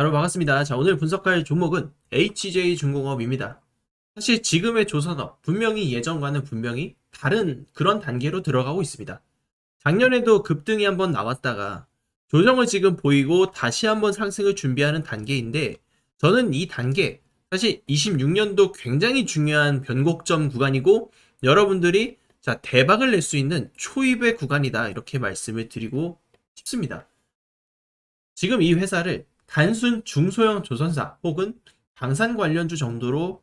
여러분 반갑습니다. 자, 오늘 분석할 종목은 HJ중공업입니다. 사실 지금의 조선업, 분명히 예전과는 분명히 다른 그런 단계로 들어가고 있습니다. 작년에도 급등이 한번 나왔다가 조정을 지금 보이고 다시 한번 상승을 준비하는 단계인데 저는 이 단계, 사실 26년도 굉장히 중요한 변곡점 구간이고 여러분들이 자, 대박을 낼 수 있는 초입의 구간이다. 이렇게 말씀을 드리고 싶습니다. 지금 이 회사를 단순 중소형 조선사 혹은 방산 관련주 정도로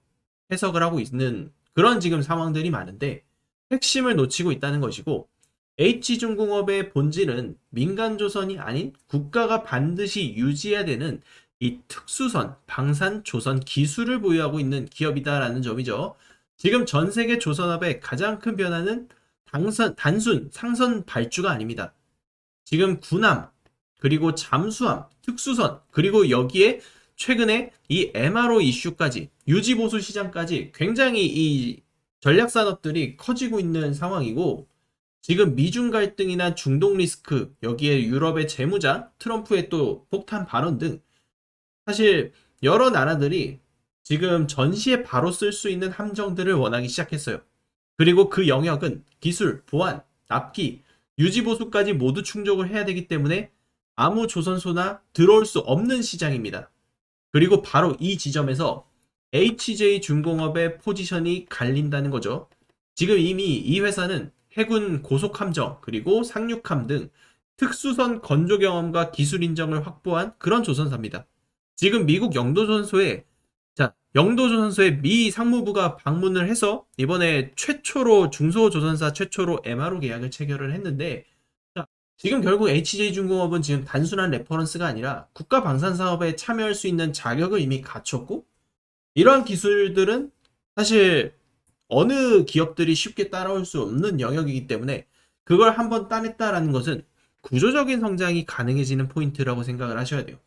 해석을 하고 있는 그런 지금 상황들이 많은데 핵심을 놓치고 있다는 것이고 H중공업의 본질은 민간 조선이 아닌 국가가 반드시 유지해야 되는 이 특수선, 방산 조선 기술을 보유하고 있는 기업이다라는 점이죠. 지금 전 세계 조선업의 가장 큰 변화는 당선, 단순 상선 발주가 아닙니다. 지금 군함, 그리고 잠수함, 특수선, 그리고 여기에 최근에 이 MRO 이슈까지, 유지보수 시장까지 굉장히 이 전략 산업들이 커지고 있는 상황이고, 지금 미중 갈등이나 중동 리스크, 여기에 유럽의 재무장, 트럼프의 또 폭탄 발언 등, 사실 여러 나라들이 지금 전시에 바로 쓸 수 있는 함정들을 원하기 시작했어요. 그리고 그 영역은 기술, 보안, 납기, 유지보수까지 모두 충족을 해야 되기 때문에 아무 조선소나 들어올 수 없는 시장입니다. 그리고 바로 이 지점에서 HJ 중공업의 포지션이 갈린다는 거죠. 지금 이미 이 회사는 해군 고속함정 그리고 상륙함 등 특수선 건조 경험과 기술 인정을 확보한 그런 조선사입니다. 지금 미국 영도조선소에 자 영도조선소에 미 상무부가 방문을 해서 이번에 최초로 중소조선사 최초로 MRO 계약을 체결을 했는데 지금 결국 HJ중공업은 지금 단순한 레퍼런스가 아니라 국가 방산 사업에 참여할 수 있는 자격을 이미 갖췄고 이러한 기술들은 사실 어느 기업들이 쉽게 따라올 수 없는 영역이기 때문에 그걸 한번 따냈다라는 것은 구조적인 성장이 가능해지는 포인트라고 생각을 하셔야 돼요.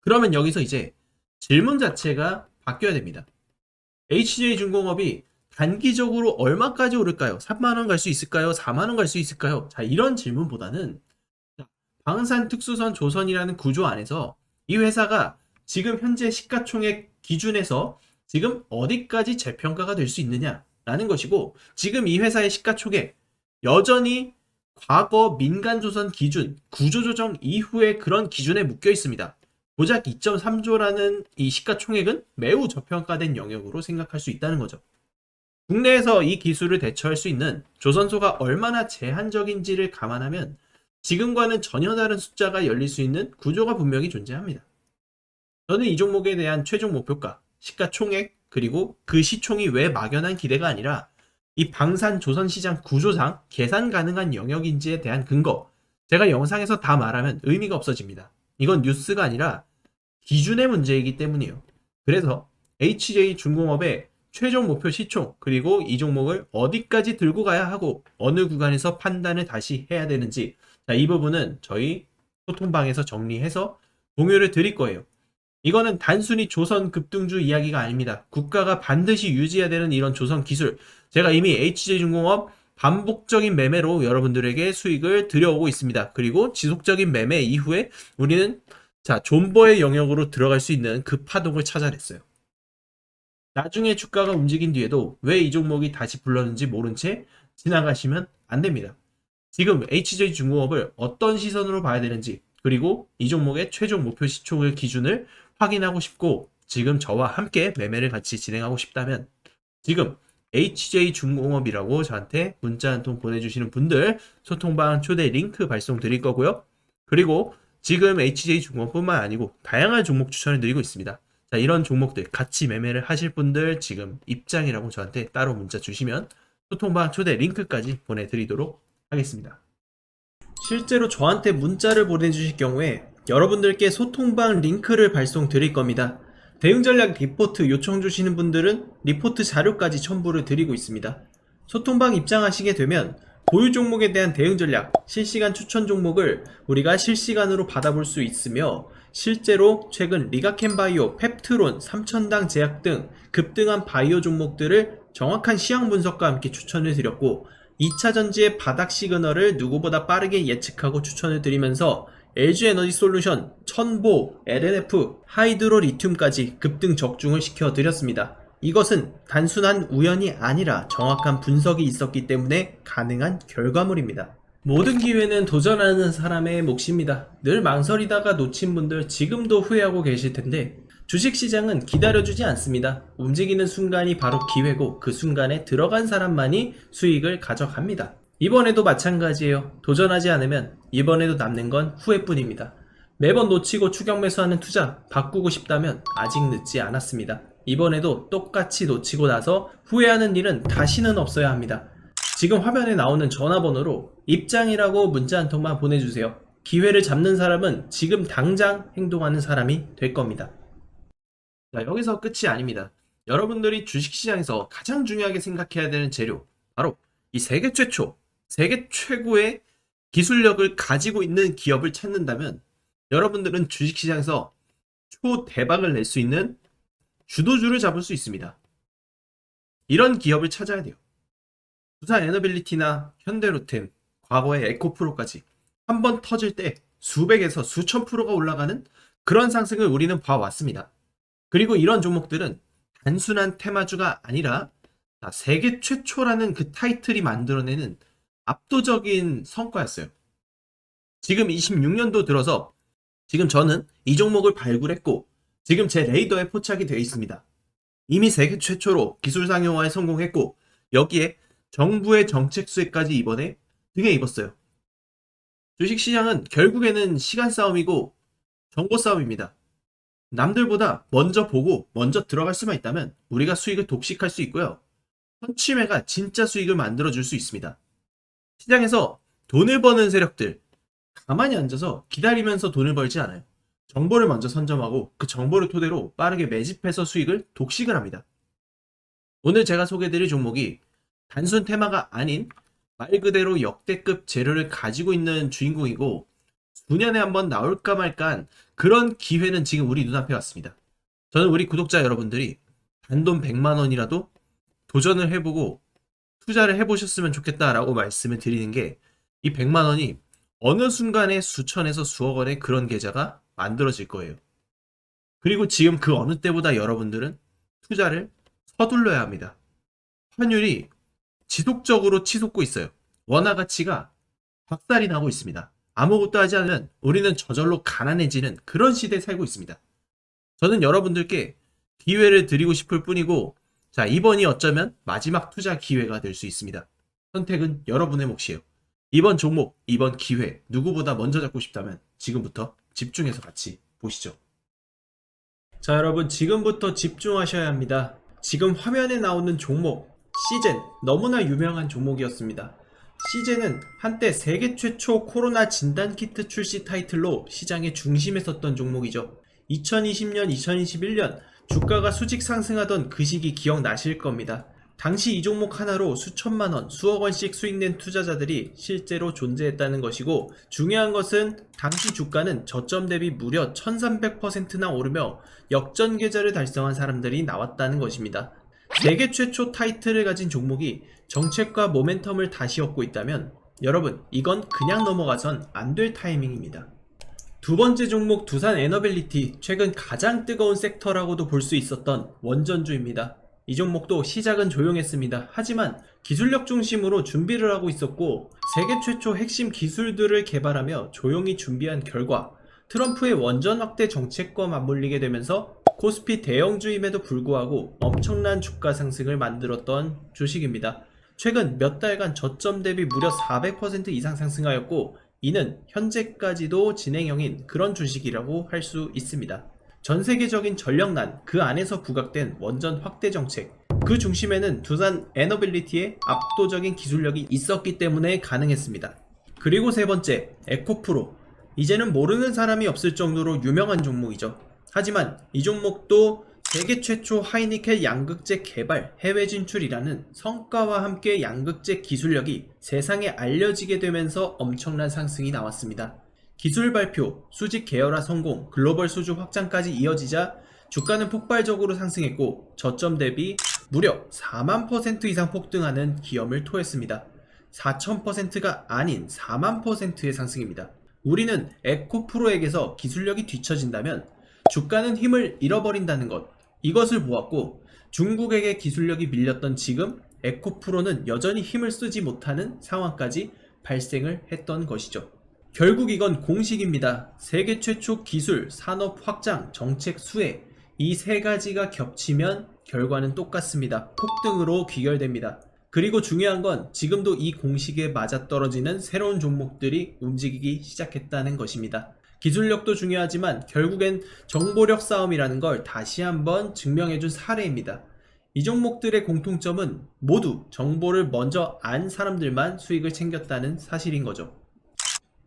그러면 여기서 이제 질문 자체가 바뀌어야 됩니다. HJ중공업이 단기적으로 얼마까지 오를까요? 3만원 갈 수 있을까요? 4만원 갈 수 있을까요? 자, 이런 질문보다는 방산 특수선 조선이라는 구조 안에서 이 회사가 지금 현재 시가총액 기준에서 지금 어디까지 재평가가 될 수 있느냐라는 것이고 지금 이 회사의 시가총액 여전히 과거 민간조선 기준 구조조정 이후의 그런 기준에 묶여 있습니다. 고작 2.3조라는 이 시가총액은 매우 저평가된 영역으로 생각할 수 있다는 거죠. 국내에서 이 기술을 대처할 수 있는 조선소가 얼마나 제한적인지를 감안하면 지금과는 전혀 다른 숫자가 열릴 수 있는 구조가 분명히 존재합니다. 저는 이 종목에 대한 최종 목표가, 시가총액, 그리고 그 시총이 왜 막연한 기대가 아니라 이 방산 조선시장 구조상 계산 가능한 영역인지에 대한 근거, 제가 영상에서 다 말하면 의미가 없어집니다. 이건 뉴스가 아니라 기준의 문제이기 때문이에요. 그래서 HJ 중공업의 최종 목표 시총, 그리고 이 종목을 어디까지 들고 가야 하고 어느 구간에서 판단을 다시 해야 되는지 자, 이 부분은 저희 소통방에서 정리해서 공유를 드릴 거예요. 이거는 단순히 조선 급등주 이야기가 아닙니다. 국가가 반드시 유지해야 되는 이런 조선 기술. 제가 이미 HJ중공업 반복적인 매매로 여러분들에게 수익을 들여오고 있습니다. 그리고 지속적인 매매 이후에 우리는 자, 존버의 영역으로 들어갈 수 있는 그 파동을 찾아냈어요. 나중에 주가가 움직인 뒤에도 왜 이 종목이 다시 불렀는지 모른 채 지나가시면 안 됩니다. 지금 HJ중공업을 어떤 시선으로 봐야 되는지 그리고 이 종목의 최종 목표 시총을 기준을 확인하고 싶고 지금 저와 함께 매매를 같이 진행하고 싶다면 지금 HJ중공업이라고 저한테 문자 한 통 보내주시는 분들 소통방 초대 링크 발송 드릴 거고요. 그리고 지금 HJ중공업뿐만 아니고 다양한 종목 추천을 드리고 있습니다. 자, 이런 종목들 같이 매매를 하실 분들 지금 입장이라고 저한테 따로 문자 주시면 소통방 초대 링크까지 보내드리도록 하겠습니다. 실제로 저한테 문자를 보내주실 경우에 여러분들께 소통방 링크를 발송 드릴 겁니다. 대응 전략 리포트 요청 주시는 분들은 리포트 자료까지 첨부를 드리고 있습니다. 소통방 입장하시게 되면 보유 종목에 대한 대응 전략, 실시간 추천 종목을 우리가 실시간으로 받아볼 수 있으며 실제로 최근 리가켄 바이오, 펩트론, 삼천당 제약 등 급등한 바이오 종목들을 정확한 시황 분석과 함께 추천을 드렸고 2차 전지의 바닥 시그널을 누구보다 빠르게 예측하고 추천을 드리면서 LG 에너지 솔루션, 천보, LNF, 하이드로 리튬까지 급등 적중을 시켜 드렸습니다. 이것은 단순한 우연이 아니라 정확한 분석이 있었기 때문에 가능한 결과물입니다. 모든 기회는 도전하는 사람의 몫입니다. 늘 망설이다가 놓친 분들 지금도 후회하고 계실 텐데 주식시장은 기다려주지 않습니다. 움직이는 순간이 바로 기회고 그 순간에 들어간 사람만이 수익을 가져갑니다. 이번에도 마찬가지예요. 도전하지 않으면 이번에도 남는 건 후회뿐입니다. 매번 놓치고 추격 매수하는 투자 바꾸고 싶다면 아직 늦지 않았습니다. 이번에도 똑같이 놓치고 나서 후회하는 일은 다시는 없어야 합니다. 지금 화면에 나오는 전화번호로 입장이라고 문자 한 통만 보내주세요. 기회를 잡는 사람은 지금 당장 행동하는 사람이 될 겁니다. 자, 여기서 끝이 아닙니다. 여러분들이 주식시장에서 가장 중요하게 생각해야 되는 재료, 바로 이 세계 최초, 세계 최고의 기술력을 가지고 있는 기업을 찾는다면 여러분들은 주식시장에서 초대박을 낼 수 있는 주도주를 잡을 수 있습니다. 이런 기업을 찾아야 돼요. 부산 에너빌리티나 현대로템, 과거의 에코프로까지 한 번 터질 때 수백에서 수천 프로가 올라가는 그런 상승을 우리는 봐왔습니다. 그리고 이런 종목들은 단순한 테마주가 아니라 자, 세계 최초라는 그 타이틀이 만들어내는 압도적인 성과였어요. 지금 26년도 들어서 지금 저는 이 종목을 발굴했고 지금 제 레이더에 포착이 되어 있습니다. 이미 세계 최초로 기술 상용화에 성공했고 여기에 정부의 정책 수혜까지 이번에 등에 입었어요. 주식시장은 결국에는 시간 싸움이고 정보 싸움입니다. 남들보다 먼저 보고 먼저 들어갈 수만 있다면 우리가 수익을 독식할 수 있고요. 선취매가 진짜 수익을 만들어줄 수 있습니다. 시장에서 돈을 버는 세력들 가만히 앉아서 기다리면서 돈을 벌지 않아요. 정보를 먼저 선점하고 그 정보를 토대로 빠르게 매집해서 수익을 독식을 합니다. 오늘 제가 소개해드릴 종목이 단순 테마가 아닌 말 그대로 역대급 재료를 가지고 있는 주인공이고 수년에 한번 나올까 말까한 그런 기회는 지금 우리 눈앞에 왔습니다. 저는 우리 구독자 여러분들이 단돈 100만 원이라도 도전을 해보고 투자를 해보셨으면 좋겠다라고 말씀을 드리는 게 이 100만 원이 어느 순간에 수천에서 수억 원의 그런 계좌가 만들어질 거예요. 그리고 지금 그 어느 때보다 여러분들은 투자를 서둘러야 합니다. 환율이 지속적으로 치솟고 있어요. 원화 가치가 박살이 나고 있습니다. 아무것도 하지 않으면 우리는 저절로 가난해지는 그런 시대에 살고 있습니다. 저는 여러분들께 기회를 드리고 싶을 뿐이고, 자, 이번이 어쩌면 마지막 투자 기회가 될 수 있습니다. 선택은 여러분의 몫이에요. 이번 종목, 이번 기회, 누구보다 먼저 잡고 싶다면 지금부터 집중해서 같이 보시죠. 자, 여러분, 지금부터 집중하셔야 합니다. 지금 화면에 나오는 종목, 시젠, 너무나 유명한 종목이었습니다. 시젠은 한때 세계 최초 코로나 진단키트 출시 타이틀로 시장의 중심에 섰던 종목이죠. 2020년, 2021년 주가가 수직 상승하던 그 시기 기억나실 겁니다. 당시 이 종목 하나로 수천만 원, 수억 원씩 수익낸 투자자들이 실제로 존재했다는 것이고 중요한 것은 당시 주가는 저점 대비 무려 1300%나 오르며 역전 계좌를 달성한 사람들이 나왔다는 것입니다. 세계 최초 타이틀을 가진 종목이 정책과 모멘텀을 다시 얻고 있다면 여러분 이건 그냥 넘어가선 안 될 타이밍입니다. 두 번째 종목 두산 에너빌리티 최근 가장 뜨거운 섹터라고도 볼 수 있었던 원전주입니다. 이 종목도 시작은 조용했습니다. 하지만 기술력 중심으로 준비를 하고 있었고 세계 최초 핵심 기술들을 개발하며 조용히 준비한 결과 트럼프의 원전 확대 정책과 맞물리게 되면서 코스피 대형주임에도 불구하고 엄청난 주가 상승을 만들었던 주식입니다. 최근 몇 달간 저점 대비 무려 400% 이상 상승하였고 이는 현재까지도 진행형인 그런 주식이라고 할 수 있습니다. 전 세계적인 전력난 그 안에서 부각된 원전 확대 정책 그 중심에는 두산 에너빌리티의 압도적인 기술력이 있었기 때문에 가능했습니다. 그리고 세 번째 에코프로 이제는 모르는 사람이 없을 정도로 유명한 종목이죠. 하지만 이 종목도 세계 최초 하이니켈 양극재 개발 해외 진출이라는 성과와 함께 양극재 기술력이 세상에 알려지게 되면서 엄청난 상승이 나왔습니다. 기술 발표, 수직 계열화 성공, 글로벌 수주 확장까지 이어지자 주가는 폭발적으로 상승했고 저점 대비 무려 4만 퍼센트 이상 폭등하는 기염을 토했습니다. 4,000%가 아닌 4만 퍼센트의 상승입니다. 우리는 에코프로에게서 기술력이 뒤처진다면 주가는 힘을 잃어버린다는 것. 이것을 보았고 중국에게 기술력이 밀렸던 지금 에코프로는 여전히 힘을 쓰지 못하는 상황까지 발생을 했던 것이죠. 결국 이건 공식입니다. 세계 최초 기술, 산업 확장, 정책 수혜. 이 세 가지가 겹치면 결과는 똑같습니다. 폭등으로 귀결됩니다. 그리고 중요한 건 지금도 이 공식에 맞아떨어지는 새로운 종목들이 움직이기 시작했다는 것입니다. 기술력도 중요하지만 결국엔 정보력 싸움이라는 걸 다시 한번 증명해준 사례입니다. 이 종목들의 공통점은 모두 정보를 먼저 안 사람들만 수익을 챙겼다는 사실인 거죠.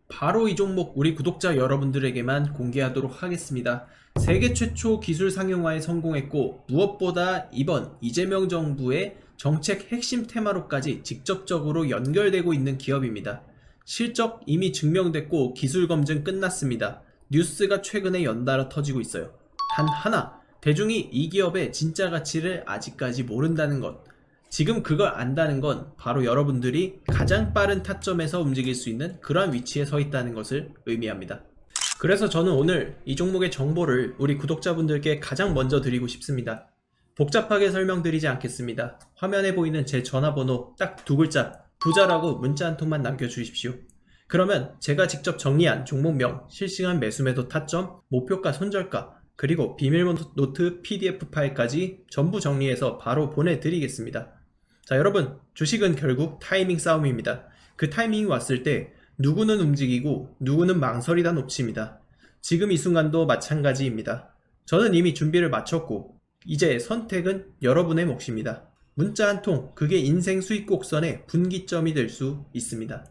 바로 이 종목 우리 구독자 여러분들에게만 공개하도록 하겠습니다. 세계 최초 기술 상용화에 성공했고 무엇보다 이번 이재명 정부의 정책 핵심 테마로까지 직접적으로 연결되고 있는 기업입니다. 실적 이미 증명됐고 기술 검증 끝났습니다. 뉴스가 최근에 연달아 터지고 있어요. 단 하나, 대중이 이 기업의 진짜 가치를 아직까지 모른다는 것. 지금 그걸 안다는 건 바로 여러분들이 가장 빠른 타점에서 움직일 수 있는 그러한 위치에 서 있다는 것을 의미합니다. 그래서 저는 오늘 이 종목의 정보를 우리 구독자분들께 가장 먼저 드리고 싶습니다. 복잡하게 설명드리지 않겠습니다. 화면에 보이는 제 전화번호 딱 두 글자, 부자라고 문자 한 통만 남겨주십시오. 그러면 제가 직접 정리한 종목명, 실시간 매수매도 타점, 목표가 손절가, 그리고 비밀 노트 PDF 파일까지 전부 정리해서 바로 보내드리겠습니다. 자, 여러분, 주식은 결국 타이밍 싸움입니다. 그 타이밍이 왔을 때 누구는 움직이고 누구는 망설이다 놓칩니다. 지금 이 순간도 마찬가지입니다. 저는 이미 준비를 마쳤고 이제 선택은 여러분의 몫입니다. 문자 한 통, 그게 인생 수익 곡선의 분기점이 될 수 있습니다.